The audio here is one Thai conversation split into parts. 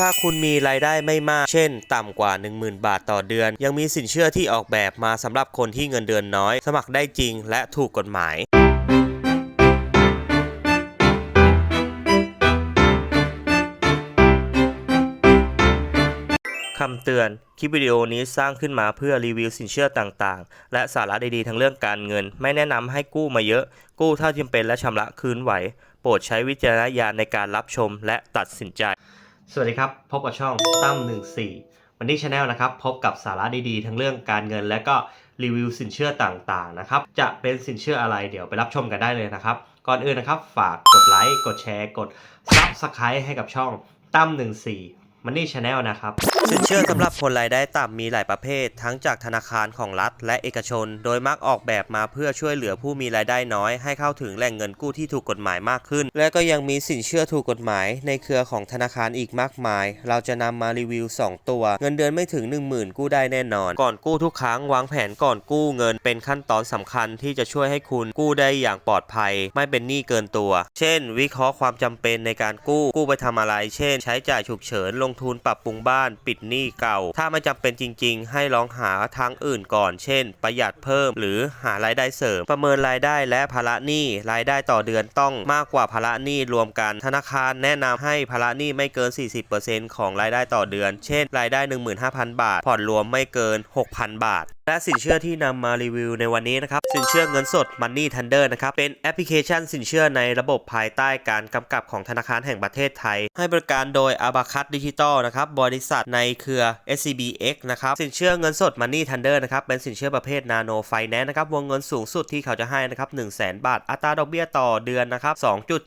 ถ้าคุณมีรายได้ไม่มาก เช่น ต่ำกว่า 10,000 บาทต่อเดือน ยังมีสินเชื่อที่ออกแบบมาสำหรับคนที่เงินเดือนน้อย สมัครได้จริงและถูกกฎหมายคำเตือน คลิปวิดีโอนี้สร้างขึ้นมาเพื่อรีวิวสินเชื่อต่างๆ และสาระดีๆทั้งเรื่องการเงิน ไม่แนะนำให้กู้มาเยอะ กู้เท่าจำเป็นและชำระคืนไหว โปรดใช้วิจารณญาณในการรับชมและตัดสินใจ สวัสดีครับ พบกับช่องตั้ม14 วันนี้ชาแนลนะครับ พบกับสาระดีๆ ทั้งเรื่องการเงินและก็รีวิวสินเชื่อต่างๆนะครับ จะเป็นสินเชื่ออะไรเดี๋ยวไปรับชมกันได้เลยนะครับ ก่อนอื่นนะครับ ฝากกดไลค์ กดแชร์ กด Subscribe ให้กับช่องตั้ม14มันนี่ชาแนลนะครับ สินเชื่อสำหรับคนรายได้ต่ำมีหลายประเภท ทั้งจากธนาคารของรัฐและเอกชน โดยมักออกแบบมาเพื่อช่วยเหลือผู้มีรายได้น้อย ให้เข้าถึงแหล่งเงินกู้ที่ถูกกฎหมายมากขึ้น และก็ยังมีสินเชื่อถูกกฎหมาย ในเครือของธนาคารอีกมากมาย เราจะนำมารีวิว 2 ตัว เงินเดือนไม่ถึง 10,000 กู้ได้แน่นอน ก่อนกู้ทุกครั้งวางแผนก่อนกู้เงิน เป็นขั้นตอนสำคัญที่จะช่วยให้คุณกู้ได้อย่างปลอดภัย ไม่เป็นหนี้เกินตัว เช่น วิเคราะห์ความจำเป็นในการกู้กู้ไปทำอะไร เช่น ใช้จ่ายฉุกเฉินลงทุนปรับปรุงบ้านปิดหนี้เก่า ถ้าไม่จำเป็นจริง ๆ ให้ลองหาทางอื่นก่อน เช่น ประหยัดเพิ่ม หรือหารายได้เสริม ประเมินรายได้และภาระหนี้รายได้ต่อเดือนต้องมากกว่าภาระหนี้รวมกัน ธนาคารแนะนำให้ภาระหนี้ไม่เกิน 40%ของรายได้ต่อเดือน เช่น รายได้ 15,000 บาท ผ่อนรวมไม่เกิน 6,000 บาทและสินเชื่อที่นำมารีวิวในวันนี้นะครับ สินเชื่อเงินสด Money Thunder นะครับ เป็นแอปพลิเคชันสินเชื่อในระบบภายใต้การกำกับของธนาคารแห่งประเทศไทย ให้บริการโดย a b a c u s Digital นะครับ บริษัทในเครือ SCBX นะครับ สินเชื่อเงินสด Money Thunder นะครับ เป็นสินเชื่อประเภท Nano Finance นะครับ วงเงินสูงสุดที่เขาจะให้นะครับ100,000 บาท อัตราดอกเบี้ยต่อเดือนนะครับ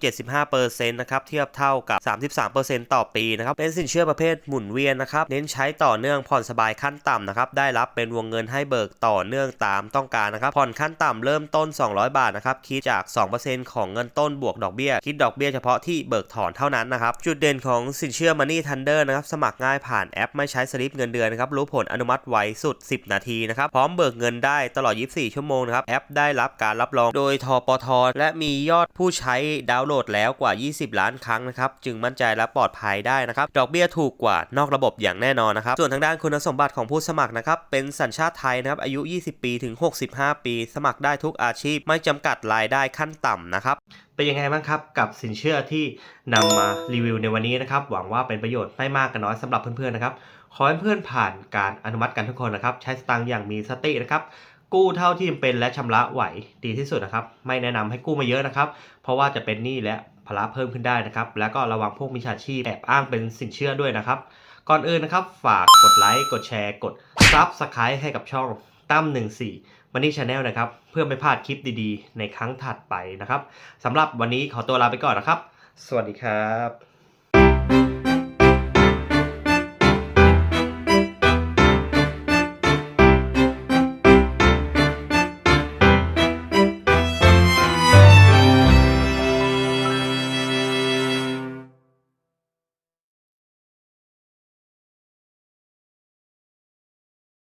2.75%นะครับ เทียบเท่ากับ 33%ต่อปีนะครับ เป็นสินเชื่อประเภทหมุนเวียนนะครับ เน้นใช้ต่อเนื่องผ่อนสบายขั้นต่ำนะครับ ได้รับเป็นวงเงินให้เบิกต่อเนื่องตามต้องการนะครับ ผ่อนขั้นต่ำเริ่มต้น 200 บาทนะครับ คิดจาก 2%ของเงินต้นบวกดอกเบี้ย คิดดอกเบี้ยเฉพาะที่เบิกถอนเท่านั้นนะครับ จุดเด่นของสินเชื่อ Money Thunder นะครับ สมัครง่ายผ่านแอปไม่ใช้สลิปเงินเดือนนะครับ รู้ผลอนุมัติไวสุด 10 นาทีนะครับ พร้อมเบิกเงินได้ตลอด 24 ชั่วโมงนะครับ แอปได้รับการรับรองโดยทปท และมียอดผู้ใช้ดาวน์โหลดแล้วกว่า 20 ล้านครั้งนะครับ จึงมั่นใจและปลอดภัยได้นะครับ ดอกเบี้ยถูกกว่านอกระบบอย่างแน่นอนนะครับ ส่วนทางด้านคุณสมบัติของผู้สมัครนะครับ เป็นสัญชาติไทยนะครับอายุ 20 ปีถึง 65 ปี สมัครได้ทุกอาชีพไม่จำกัดรายได้ขั้นต่ำนะครับเป็นยังไงบ้างครับกับสินเชื่อที่นำมารีวิวในวันนี้นะครับหวังว่าเป็นประโยชน์ไม่มากก็น้อยสำหรับเพื่อนๆนะครับขอให้เพื่อนผ่านการอนุมัติกันทุกคนนะครับใช้สตางค์อย่างมีสตินะครับกู้เท่าที่จำเป็นและชำระไหวดีที่สุดนะครับ ไม่แนะนำให้กู้มาเยอะนะครับ เพราะว่าจะเป็นหนี้และภาระเพิ่มขึ้นได้นะครับ แล้วก็ระวังพวกมิจฉาชีพแอบอ้างเป็นสินเชื่อด้วยนะครับ ก่อนอื่นนะครับ ฝากกดไลค์กดแชร์กด ซับสไครต์ให้กับช่องตั้ม14มันนี่ชาแนลนะครับ เพื่อไม่พลาดคลิปดีๆ ในครั้งถัดไปนะครับสำหรับวันนี้ขอตัวลาไปก่อนนะครับ สวัสดีครับ